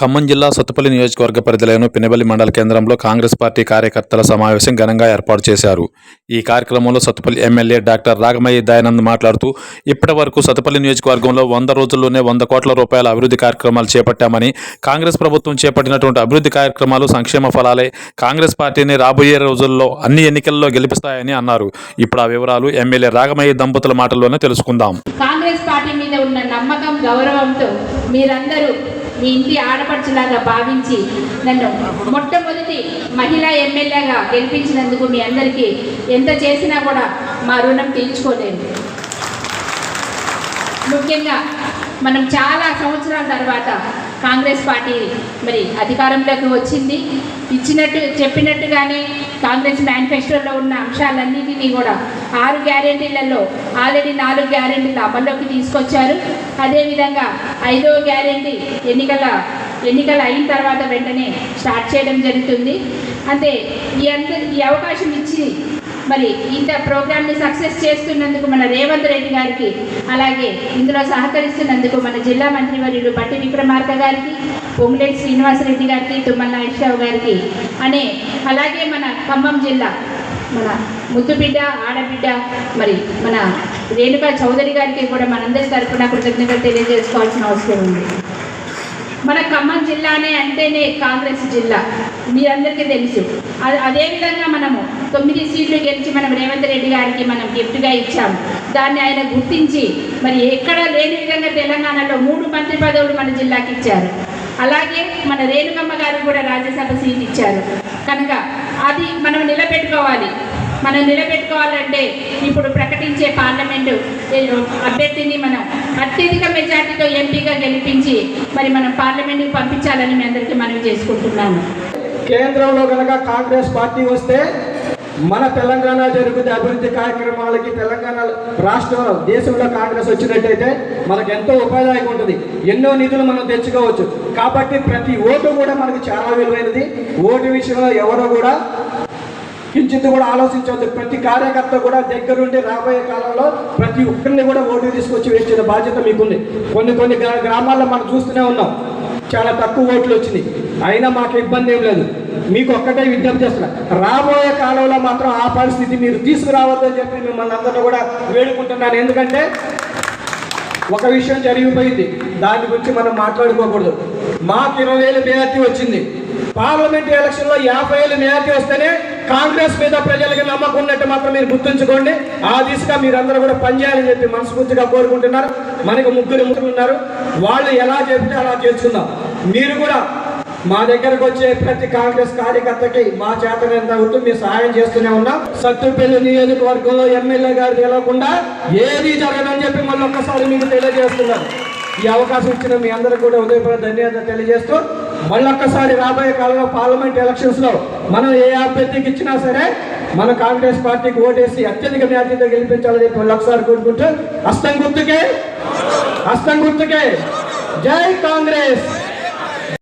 ఖమ్మం జిల్లా సత్తుపల్లి నియోజకవర్గ పరిధిలోని పినబల్లి మండల కేంద్రంలో కాంగ్రెస్ పార్టీ కార్యకర్తల సమావేశం ఘనంగా ఏర్పాటు చేశారు. ఈ కార్యక్రమంలో సత్తుపల్లి ఎమ్మెల్యే డాక్టర్ రాగమయ్య దయానంద్ మాట్లాడుతూ ఇప్పటి వరకు సత్తుపల్లి నియోజకవర్గంలో వంద రోజుల్లోనే వంద కోట్ల రూపాయల అభివృద్ధి కార్యక్రమాలు చేపట్టామని కాంగ్రెస్ ప్రభుత్వం చేపట్టినటువంటి అభివృద్ధి కార్యక్రమాలు సంక్షేమ ఫలాలే కాంగ్రెస్ పార్టీని రాబోయే రోజుల్లో అన్ని ఎన్నికల్లో గెలిపిస్తాయని అన్నారు. ఇప్పుడు ఆ వివరాలు ఎమ్మెల్యే రాగమయ్య దంపతుల మాటల్లోనే తెలుసుకుందాం. కాంగ్రెస్ పార్టీ మీద ఉన్న నమ్మకం గౌరవంతో మీరందరూ మీ ఇంటి ఆడపడుచులాగా భావించి నన్ను మొట్టమొదటి మహిళా ఎమ్మెల్యేగా గెలిపించినందుకు మీ అందరికీ ఎంత చేసినా కూడా మా రుణం తీర్చుకోలేము ముఖ్యంగా మనం చాలా సంవత్సరాల తర్వాత కాంగ్రెస్ పార్టీ మరి అధికారంలోకి వచ్చింది. ఇచ్చినట్టు చెప్పినట్టుగానే కాంగ్రెస్ మేనిఫెస్టోలో ఉన్న అంశాలన్నింటినీ కూడా ఆరు గ్యారెంటీలలో ఆల్రెడీ నాలుగు గ్యారెంటీలు అమల్లోకి తీసుకొచ్చారు. అదేవిధంగా ఐదో గ్యారెంటీ ఎన్నికల ఎన్నికలు అయిన తర్వాత వెంటనే స్టార్ట్ చేయడం జరుగుతుంది. అంటే ఈ అంత ఈ అవకాశం ఇచ్చి మరి ఇంత ప్రోగ్రామ్ని సక్సెస్ చేస్తున్నందుకు మన రేవంత్ రెడ్డి గారికి అలాగే ఇందులో సహకరిస్తున్నందుకు మన జిల్లా మంత్రివర్యులు బట్టి విక్రమార్క గారికి పొంగులేటి శ్రీనివాసరెడ్డి గారికి తుమ్మల నాగేశ్వరరావు గారికి అనే అలాగే మన ఖమ్మం జిల్లా మన ముద్దుబిడ్డ ఆడబిడ్డ మరి మన రేణుకా చౌదరి గారికి కూడా మనందరి తరఫున కృతజ్ఞతలు తెలియజేసుకోవాల్సిన అవసరం ఉంది. మన ఖమ్మం జిల్లానే అంటేనే కాంగ్రెస్ జిల్లా. మీరందరికీ తెలుసు. అదేవిధంగా మనము తొమ్మిది గెలిచి మనం రేవంత్ రెడ్డి గారికి మనం గిఫ్ట్గా ఇచ్చాం దాన్ని ఆయన గుర్తించి మరి ఎక్కడ లేని విధంగా తెలంగాణలో మూడు మంత్రి పదవులు మన జిల్లాకి ఇచ్చారు. అలాగే మన రేణుకమ్మ గారు కూడా రాజ్యసభ సీట్ ఇచ్చారు. కనుక అది మనం నిలబెట్టుకోవాలి. మనం నిలబెట్టుకోవాలంటే ఇప్పుడు ప్రకటించే పార్లమెంటు అభ్యర్థిని మనం అత్యధిక మెజార్టీతో ఎంపీగా గెలిపించి మరి మనం పార్లమెంట్కి పంపించాలని మీ అందరికీ మనవి చేసుకుంటున్నాము కేంద్రంలో కనుక కాంగ్రెస్ పార్టీ వస్తే మన తెలంగాణ జరుగుతున్న అభివృద్ధి కార్యక్రమాలకి తెలంగాణ రాష్ట్రంలో దేశంలో కాంగ్రెస్ వచ్చినట్టయితే మనకు ఎంతో ఉపయోగంగా ఉంటుంది. ఎన్నో నిధులు మనం తెచ్చుకోవచ్చు. కాబట్టి ప్రతి ఓటు కూడా మనకు చాలా విలువైనది. ఓటు విషయంలో ఎవరో కూడా కించిత్ కూడా ఆలోచించవద్దు. ప్రతి కార్యకర్త కూడా దగ్గరుండి రాబోయే కాలంలో ప్రతి ఒక్కరిని కూడా ఓటు తీసుకొచ్చి వేసిన బాధ్యత మీకుంది. కొన్ని కొన్ని గ్రామాల్లో మనం చూస్తూనే ఉన్నాం. చాలా తక్కువ ఓట్లు వచ్చినాయి. అయినా మాకు ఇబ్బంది ఏం లేదు. మీకు ఒక్కటే విజ్ఞప్తి చేస్తున్నా. రాబోయే కాలంలో మాత్రం ఆ పరిస్థితి మీరు తీసుకురావద్దని చెప్పి మిమ్మల్ని అందరినీ కూడా వేడుకుంటున్నాను. ఎందుకంటే ఒక విషయం జరిగిపోయింది. దాని గురించి మనం మాట్లాడుకోకూడదు. మాకు ఇరవై వేలు మేయార్టీ వచ్చింది. పార్లమెంట్ ఎలక్షన్లో యాభై వేలు మేయార్టీ వస్తేనే కాంగ్రెస్ మీద ప్రజలకి నమ్మకం ఉన్నట్టు మాత్రం మీరు గుర్తుంచుకోండి. ఆ దిశగా మీరందరూ కూడా పనిచేయాలని చెప్పి మనస్ఫూర్తిగా కోరుకుంటున్నారు. మనకు ముగ్గురు ముగ్గురు ఉన్నారు. వాళ్ళు ఎలా చెప్తే అలా చేసుకుందాం. మీరు కూడా మా దగ్గరకు వచ్చే ప్రతి కాంగ్రెస్ కార్యకర్తకి మా చేత ఉంటూ మీరు సహాయం చేస్తూనే ఉన్నాం. సత్తుపల్లి నియోజకవర్గంలో ఎమ్మెల్యే గారు తెలవకుండా ఏది జరగదని చెప్పి మళ్ళీ ఒక్కసారి మీకు తెలియజేస్తున్నాను. ఈ అవకాశం ఇచ్చిన మీ అందరూ కూడా ఉదయపూర్వక ధన్యవాదాలు తెలియజేస్తూ మళ్ళొక్కసారి రాబోయే కాలంలో పార్లమెంట్ ఎలక్షన్స్లో మనం ఏ అభ్యర్థికి ఇచ్చినా సరే మన కాంగ్రెస్ పార్టీకి ఓటేసి అత్యధిక మ్యాథ్యతో గెలిపించాలని చెప్పి మళ్ళొకసారి కోరుకుంటూ హస్తం గుర్తుకే హస్తం గుర్తుకే. జై కాంగ్రెస్!